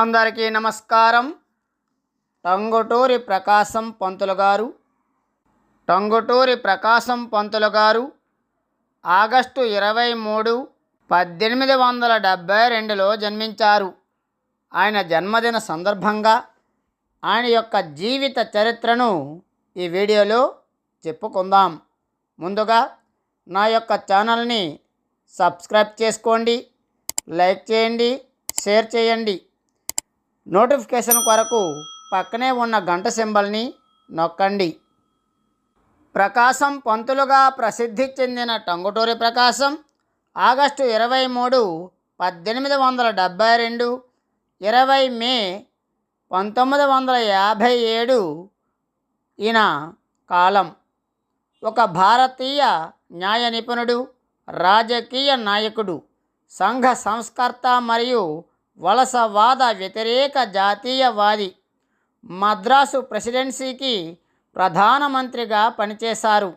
అందరికీ నమస్కారం. టంగుటూరి ప్రకాశం పంతులు గారు. టంగుటూరి ప్రకాశం పంతులు గారు ఆగస్టు ఇరవై మూడు పద్దెనిమిది వందల డెబ్భై రెండులో జన్మించారు. ఆయన జన్మదిన సందర్భంగా ఆయన యొక్క జీవిత చరిత్రను ఈ వీడియోలో చెప్పుకుందాం. ముందుగా నా యొక్క ఛానల్ని సబ్స్క్రైబ్ చేసుకోండి లైక్ చేయండి షేర్ చేయండి. నోటిఫికేషన్ కొరకు పక్కనే ఉన్న గంట సింబల్ని నొక్కండి. ప్రకాశం పంతులుగా ప్రసిద్ధి చెందిన టంగుటూరి ప్రకాశం ఆగస్టు ఇరవై మూడు పద్దెనిమిది వందల డెబ్భై రెండు ఇరవై మే పంతొమ్మిది వందల యాభై ఏడు ఈయన కాలం. ఒక భారతీయ న్యాయ నిపుణుడు రాజకీయ నాయకుడు సంఘ సంస్కర్త మరియు వలసవాద వ్యతిరేక జాతీయవాది మద్రాసు ప్రెసిడెన్సీకి ప్రధానమంత్రిగా పనిచేశారు.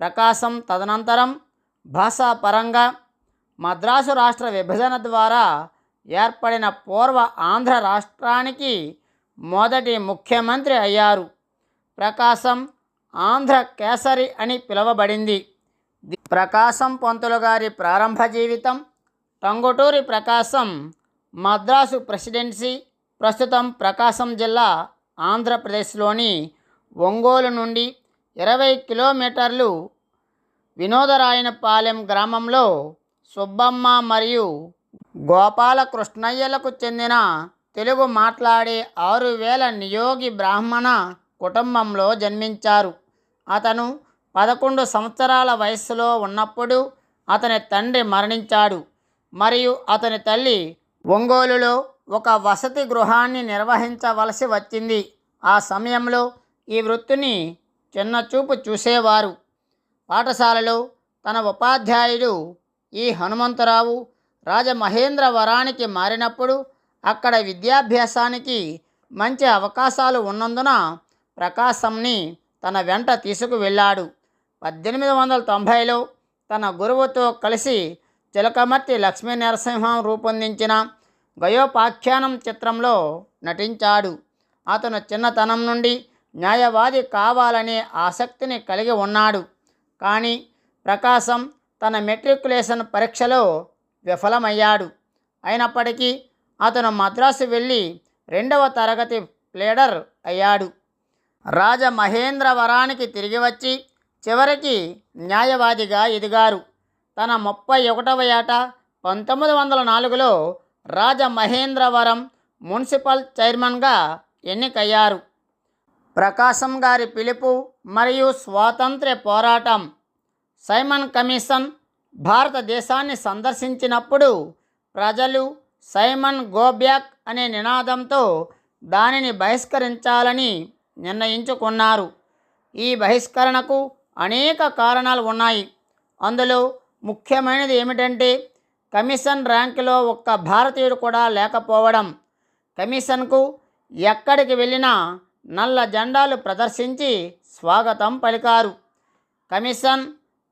ప్రకాశం తదనంతరం భాషాపరంగా మద్రాసు రాష్ట్ర విభజన ద్వారా ఏర్పడిన పూర్వ ఆంధ్ర రాష్ట్రానికి మొదటి ముఖ్యమంత్రి అయ్యారు. ప్రకాశం ఆంధ్ర కేసరి అని పిలువబడింది. ప్రకాశం పంతులు గారి ప్రారంభ జీవితం టంగుటూరి ప్రకాశం మద్రాసు ప్రెసిడెన్సీ ప్రస్తుతం ప్రకాశం జిల్లా ఆంధ్రప్రదేశ్లోని ఒంగోలు నుండి ఇరవై కిలోమీటర్లు వినోదరాయనపాలెం గ్రామంలో సుబ్బమ్మ మరియు గోపాలకృష్ణయ్యలకు చెందిన తెలుగు మాట్లాడే ఆరు వేల నియోగి బ్రాహ్మణ కుటుంబంలో జన్మించారు. అతను పదకొండు సంవత్సరాల వయస్సులో ఉన్నప్పుడు అతని తండ్రి మరణించాడు. మరియు అతని తల్లి ఒంగోలులో ఒక వసతి గృహాన్ని నిర్వహించవలసి వచ్చింది. ఆ సమయంలో ఈ వృత్తిని చిన్నచూపు చూసేవారు. పాఠశాలలో తన ఉపాధ్యాయుడు ఈ హనుమంతరావు రాజమహేంద్రవరానికి మారినప్పుడు అక్కడ విద్యాభ్యాసానికి మంచి అవకాశాలు ఉన్నందున ప్రకాశంని తన వెంట తీసుకువెళ్ళాడు. పద్దెనిమిది వందల తొంభైలో తన గురువుతో కలిసి చిలకమర్తి లక్ష్మీ నరసింహం రూపొందించిన గయోపాఖ్యానం చిత్రంలో నటించాడు. అతను చిన్నతనం నుండి న్యాయవాది కావాలనే ఆసక్తిని కలిగి ఉన్నాడు. కానీ ప్రకాశం తన మెట్రికులేషన్ పరీక్షలో విఫలమయ్యాడు. అయినప్పటికీ అతను మద్రాసు వెళ్ళి రెండవ తరగతి ప్లేడర్ అయ్యాడు. రాజమహేంద్రవరానికి తిరిగి వచ్చి చివరికి న్యాయవాదిగా ఎదిగారు. తన ముప్పై ఒకటవ ఏట పంతొమ్మిది వందల నాలుగులో రాజమహేంద్రవరం మున్సిపల్ చైర్మన్గా ఎన్నికయ్యారు. ప్రకాశం గారి పిలుపు మరియు స్వాతంత్ర్య పోరాటం. సైమన్ కమిషన్ భారతదేశాన్ని సందర్శించినప్పుడు ప్రజలు సైమన్ గోబ్యాక్ అనే నినాదంతో దానిని బహిష్కరించాలని నిర్ణయించుకున్నారు. ఈ బహిష్కరణకు అనేక కారణాలు ఉన్నాయి. అందులో ముఖ్యమైనది ఏమిటంటే కమిషన్ ర్యాంకులో ఒక్క భారతీయుడు కూడా లేకపోవడం కమిషన్కు ఎక్కడికి వెళ్ళినా నల్ల జెండాలు ప్రదర్శించి స్వాగతం పలికారు. కమిషన్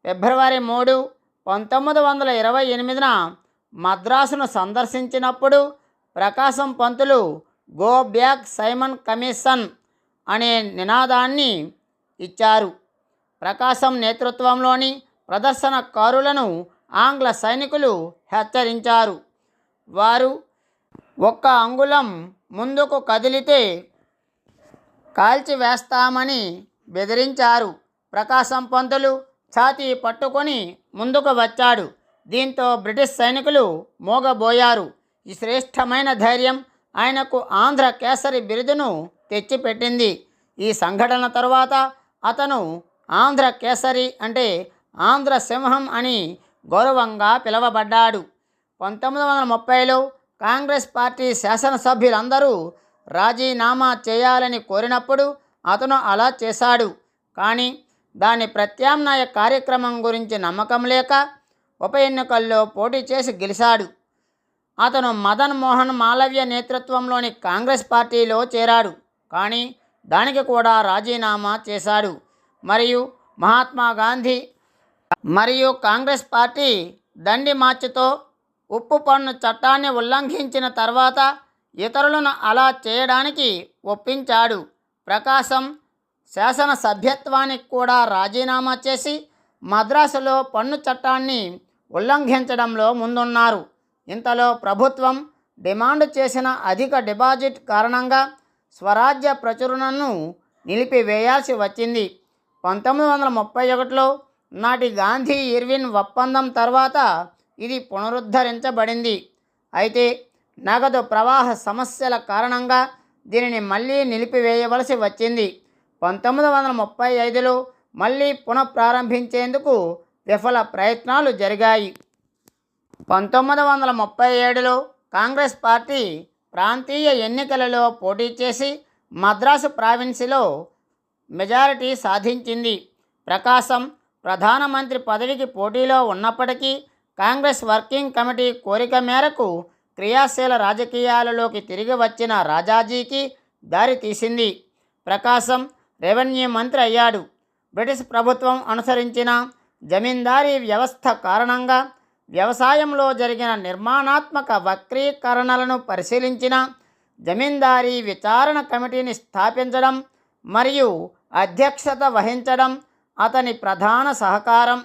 ఫిబ్రవరి మూడు పంతొమ్మిది వందల ఇరవై ఎనిమిదిన మద్రాసును సందర్శించినప్పుడు Prakasam Pantulu go back Simon commission అనే నినాదాన్ని ఇచ్చారు. ప్రకాశం నేతృత్వంలోని ప్రదర్శనకారులను ఆంగ్ల సైనికులు హెచ్చరించారు. వారు ఒక్క అంగుళం ముందుకు కదిలితే కాల్చివేస్తామని బెదిరించారు. ప్రకాశం పంతులు ఛాతీ పట్టుకొని ముందుకు వచ్చాడు. దీంతో బ్రిటిష్ సైనికులు మోగబోయారు. ఈ శ్రేష్టమైన ధైర్యం ఆయనకు ఆంధ్ర కేసరి బిరుదును తెచ్చిపెట్టింది. ఈ సంఘటన తరువాత అతను ఆంధ్ర కేసరి అంటే ఆంధ్ర సింహం అని గౌరవంగా పిలువబడ్డాడు. పంతొమ్మిది వందల ముప్పైలో కాంగ్రెస్ పార్టీ శాసనసభ్యులందరూ రాజీనామా చేయాలని కోరినప్పుడు అతను అలా చేశాడు. కానీ దాని ప్రత్యామ్నాయ కార్యక్రమం గురించి నమ్మకం లేక ఉప ఎన్నికల్లో పోటీ చేసి గెలిచాడు. అతను మదన్ మోహన్ మాలవ్య నేతృత్వంలోని కాంగ్రెస్ పార్టీలో చేరాడు. కానీ దానికి కూడా రాజీనామా చేశాడు. మరియు మహాత్మా గాంధీ మరియు కాంగ్రెస్ పార్టీ దండి మార్చితో ఉప్పు పన్ను చట్టాన్ని ఉల్లంఘించిన తర్వాత ఇతరులను అలా చేయడానికి ఒప్పించాడు. ప్రకాశం శాసన సభ్యత్వానికి కూడా రాజీనామా చేసి మద్రాసులో పన్ను చట్టాన్ని ఉల్లంఘించడంలో ముందున్నారు. ఇంతలో ప్రభుత్వం డిమాండ్ చేసిన అధిక డిపాజిట్ కారణంగా స్వరాజ్య ప్రచురణను నిలిపివేయాల్సి వచ్చింది. పంతొమ్మిది వందల ముప్పై ఒకటిలో నాటి గాంధీ ఇర్విన్ ఒప్పందం తర్వాత ఇది పునరుద్ధరించబడింది. అయితే నగదు ప్రవాహ సమస్యల కారణంగా దీనిని మళ్ళీ నిలిపివేయవలసి వచ్చింది. పంతొమ్మిది వందల ముప్పై ఐదులో మళ్ళీ పునఃప్రారంభించేందుకు విఫల ప్రయత్నాలు జరిగాయి. పంతొమ్మిది వందల ముప్పై ఏడులో కాంగ్రెస్ పార్టీ ప్రాంతీయ ఎన్నికలలో పోటీ చేసి మద్రాసు ప్రావిన్సీలో మెజారిటీ సాధించింది. ప్రకాశం ప్రధానమంత్రి పదవికి పోటీలో ఉన్నప్పటికీ కాంగ్రెస్ వర్కింగ్ కమిటీ కోరిక మేరకు క్రియాశీల రాజకీయాలలోకి తిరిగి వచ్చిన రాజాజీకి దారి తీసింది. ప్రకాశం రెవెన్యూ మంత్రి అయ్యాడు. బ్రిటిష్ ప్రభుత్వం అనుసరించిన జమీందారీ వ్యవస్థ కారణంగా వ్యవసాయంలో జరిగిన నిర్మాణాత్మక వక్రీకరణలను పరిశీలించిన జమీందారీ విచారణ కమిటీని స్థాపించడం మరియు అధ్యక్షత వహించడం అతని ప్రధాన సహకారం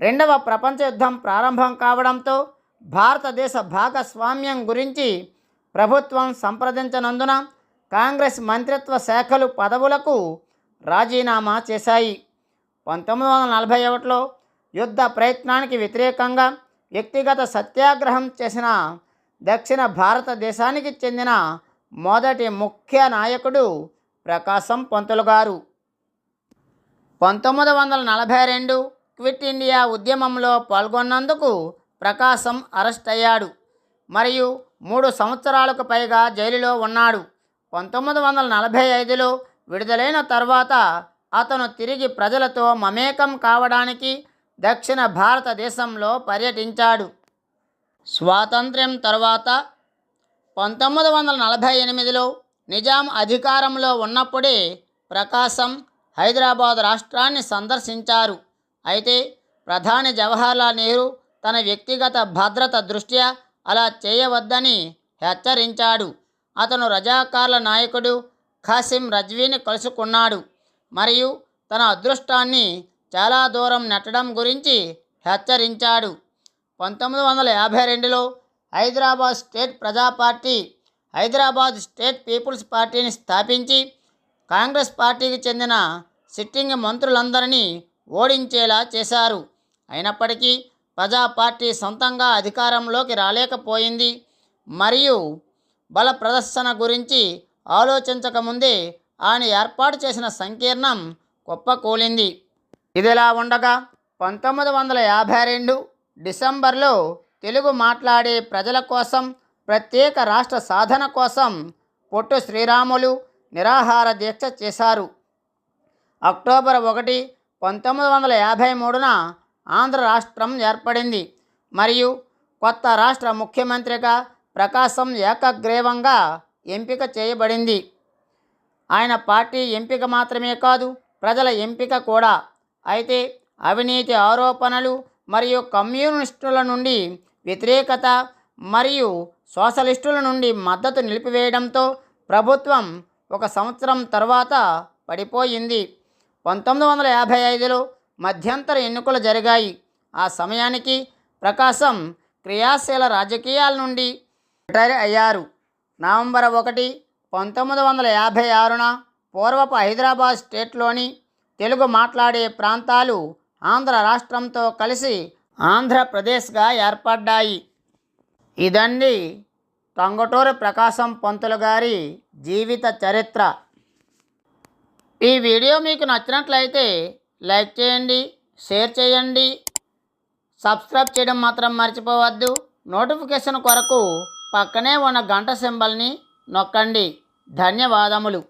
రెండవ ప్రపంచ యుద్ధం ప్రారంభం కావడంతో భారతదేశ భాగస్వామ్యం గురించి ప్రభుత్వం సంప్రదించనందున కాంగ్రెస్ మంత్రిత్వ శాఖలు పదవులకు రాజీనామా చేశాయి. పంతొమ్మిది వందల నలభై ఒకటిలో యుద్ధ ప్రయత్నానికి వ్యతిరేకంగా వ్యక్తిగత సత్యాగ్రహం చేసిన దక్షిణ భారతదేశానికి చెందిన మొదటి ముఖ్య నాయకుడు ప్రకాశం పంతులు గారు. పంతొమ్మిది వందల నలభై రెండు క్విట్ ఇండియా ఉద్యమంలో పాల్గొన్నందుకు ప్రకాశం అరెస్ట్ అయ్యాడు. మరియు మూడు సంవత్సరాలకు పైగా జైలులో ఉన్నాడు. పంతొమ్మిది వందల నలభై ఐదులో విడుదలైన తర్వాత అతను తిరిగి ప్రజలతో మమేకం కావడానికి దక్షిణ భారతదేశంలో పర్యటించాడు. స్వాతంత్ర్యం తర్వాత పంతొమ్మిది వందల నలభై ఎనిమిదిలో నిజాం అధికారంలో ఉన్నప్పుడే ప్రకాశం హైదరాబాద్ రాష్ట్రాన్ని సందర్శించారు. అయితే ప్రధాని జవహర్లాల్ నెహ్రూ తన వ్యక్తిగత భద్రత దృష్ట్యా అలా చేయవద్దని హెచ్చరించాడు. అతను రజాకార్ల నాయకుడు ఖాసిం రజ్వీని కలుసుకున్నాడు. మరియు తన అదృష్టాన్ని చాలా దూరం నెట్టడం గురించి హెచ్చరించాడు. పంతొమ్మిది వందల యాభై రెండులో Hyderabad state Praja party Hyderabad state people's పార్టీని స్థాపించి కాంగ్రెస్ పార్టీకి చెందిన సిట్టింగ్ మంత్రులందరినీ ఓడించేలా చేశారు. అయినప్పటికీ ప్రజా పార్టీ సొంతంగా అధికారంలోకి రాలేకపోయింది. మరియు బల ప్రదర్శన గురించి ఆలోచించకముందే ఆయన ఏర్పాటు చేసిన సంకీర్ణం కుప్పకూలింది. ఇదిలా ఉండగా పంతొమ్మిది వందల యాభై రెండు డిసెంబర్లో తెలుగు మాట్లాడే ప్రజల కోసం ప్రత్యేక రాష్ట్ర సాధన కోసం పొట్టు శ్రీరాములు నిరాహార దీక్ష చేశారు. అక్టోబర్ ఒకటి పంతొమ్మిది వందల యాభై మూడున ఆంధ్ర రాష్ట్రం ఏర్పడింది. మరియు కొత్త రాష్ట్ర ముఖ్యమంత్రిగా ప్రకాశం ఏకగ్రీవంగా ఎంపిక చేయబడింది. ఆయన పార్టీ ఎంపిక మాత్రమే కాదు ప్రజల ఎంపిక కూడా. అయితే అవినీతి ఆరోపణలు మరియు కమ్యూనిస్టుల నుండి వ్యతిరేకత మరియు సోషలిస్టుల నుండి మద్దతు నిలిపివేయడంతో ప్రభుత్వం ఒక సంవత్సరం తర్వాత పడిపోయింది. పంతొమ్మిది వందల యాభై ఐదులో మధ్యంతర ఎన్నికలు జరిగాయి. ఆ సమయానికి ప్రకాశం క్రియాశీల రాజకీయాల నుండి రిటైర్ అయ్యారు. నవంబర్ ఒకటి పంతొమ్మిది వందల యాభై ఆరున పూర్వపు హైదరాబాద్ స్టేట్లోని తెలుగు మాట్లాడే ప్రాంతాలు ఆంధ్ర రాష్ట్రంతో కలిసి ఆంధ్రప్రదేశ్గా ఏర్పడ్డాయి. ఇదండి టంగుటూరి ప్రకాశం పంతులు గారి జీవిత చరిత్ర. ఈ వీడియో మీకు నచ్చినట్లయితే లైక్ చేయండి షేర్ చేయండి సబ్స్క్రైబ్ చేయడం మాత్రం మర్చిపోవద్దు. నోటిఫికేషన్ కొరకు పక్కనే ఉన్న గంట సింబల్ని నొక్కండి. ధన్యవాదములు.